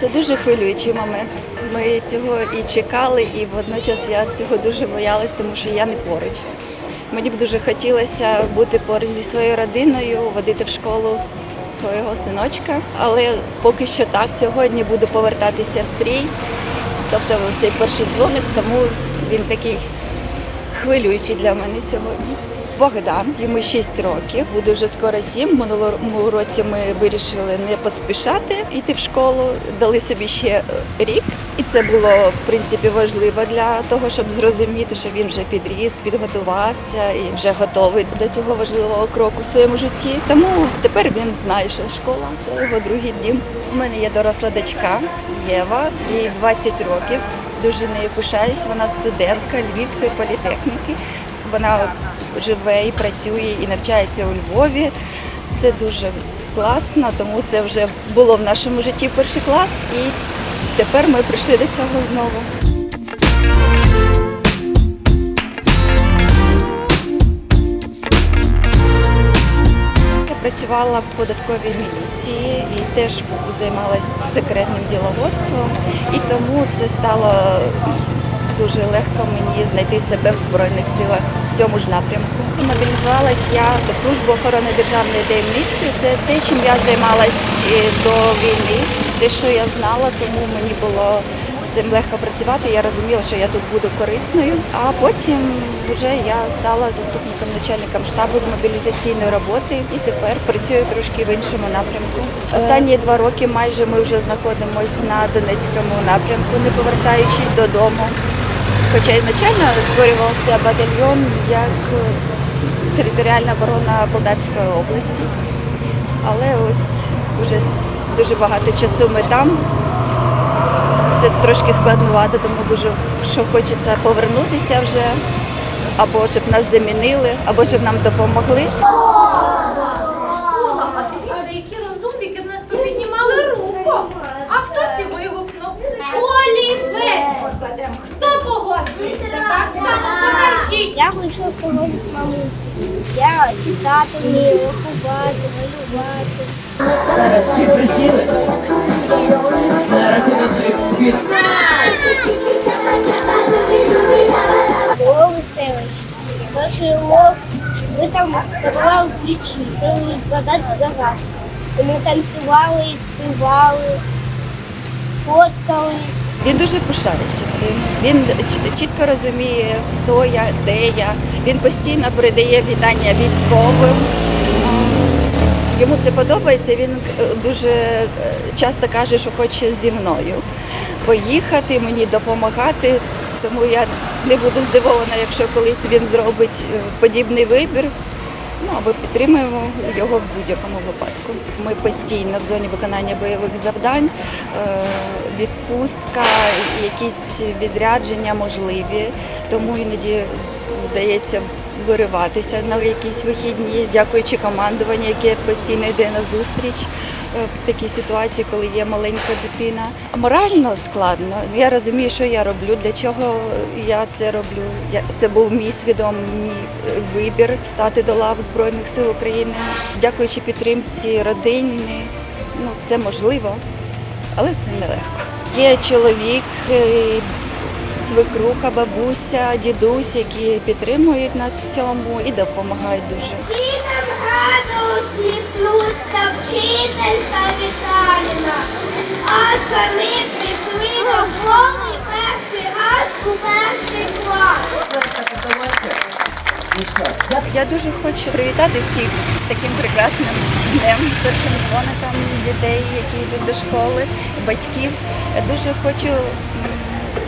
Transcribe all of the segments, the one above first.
Це дуже хвилюючий момент. Ми цього і чекали, і водночас я цього дуже боялась, тому що я не поруч. Мені б дуже хотілося бути поруч зі своєю родиною, водити в школу свого синочка, але поки що так. Сьогодні буду повертатися в стрій. Тобто цей перший дзвоник, тому він такий хвилюючий для мене сьогодні. Богдан, йому 6 років, буде вже скоро 7. Минулому році ми вирішили не поспішати йти в школу, дали собі ще е, рік. І це було в принципі важливо для того, щоб зрозуміти, що він вже підріс, підготувався і вже готовий до цього важливого кроку в своєму житті. Тому тепер він знає, що школа це його другий дім. У мене є доросла дочка Єва, їй 20 років. Дуже нею пишаюсь. Вона студентка Львівської політехніки. Вона живе і працює і навчається у Львові. Це дуже класно, тому це вже було в нашому житті перший клас, і тепер ми прийшли до цього знову. Працювала в податковій міліції і теж займалася секретним діловодством, і тому це стало дуже легко мені знайти себе в Збройних силах в цьому ж напрямку. Мобілізувалась я в службу охорони державної таємниці. Це те, чим я займалась до війни, те, що я знала, тому мені було з цим легко працювати. Я розуміла, що я тут буду корисною. А потім вже я стала заступником начальником штабу з мобілізаційної роботи і тепер працюю трошки в іншому напрямку. Останні два роки майже ми вже знаходимося на Донецькому напрямку, не повертаючись додому. Хоча ізначально створювався батальйон як е, територіальна оборона Полтавської області. Але ось вже дуже багато часу ми там. Це трошки складнувато, тому дуже що хочеться повернутися вже, або щоб нас замінили, або щоб нам допомогли. Я сьогодні з мамусею. Я читати вмію, рахувати, малювати. Зараз всі присіли. На рахунок три. Було веселище. Перший урок ми там забували ключі, треба відкладати загадки. Ми танцювали, співали, фоткались. Він дуже пишається цим. Він чітко розуміє, хто я, де я. Він постійно передає вітання військовим. Йому це подобається. Він е, дуже е, часто каже, що хоче зі мною поїхати, мені допомагати. Тому я не буду здивована, якщо колись він зробить е, подібний вибір. Ну або підтримуємо його в будь-якому випадку. Ми постійно в зоні виконання бойових завдань, е, відпустка, якісь відрядження можливі, тому іноді вдається вириватися на якісь вихідні, дякуючи командуванню, яке постійно йде на зустріч е, в такій ситуації, коли є маленька дитина. Морально складно. Я розумію, що я роблю, для чого я це роблю. Це був мій свідомий вибір стати до лав Збройних сил України. Дякуючи підтримці родини, ну це можливо, але це нелегко. Є чоловік, е, свекруха, бабуся, дідусь, які підтримують нас в цьому і допомагають дуже. Дітям Я дуже хочу привітати всіх з таким прекрасним днем, першим дзвоником дітей, які йдуть до школи, батьків. Дуже хочу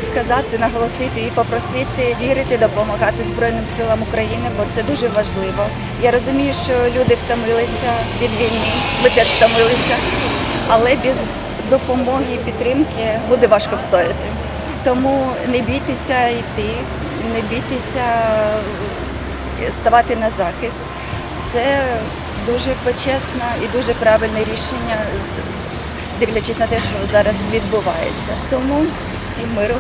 сказати, наголосити і попросити вірити, допомагати Збройним силам України, бо це дуже важливо. Я розумію, що люди втомилися від війни, ми теж втомилися, але без допомоги і підтримки буде важко встояти. Тому не бійтеся йти, не бійтеся ставати на захист. Це дуже почесне і дуже правильне рішення, дивлячись на те, що зараз відбувається. Тому всім миру.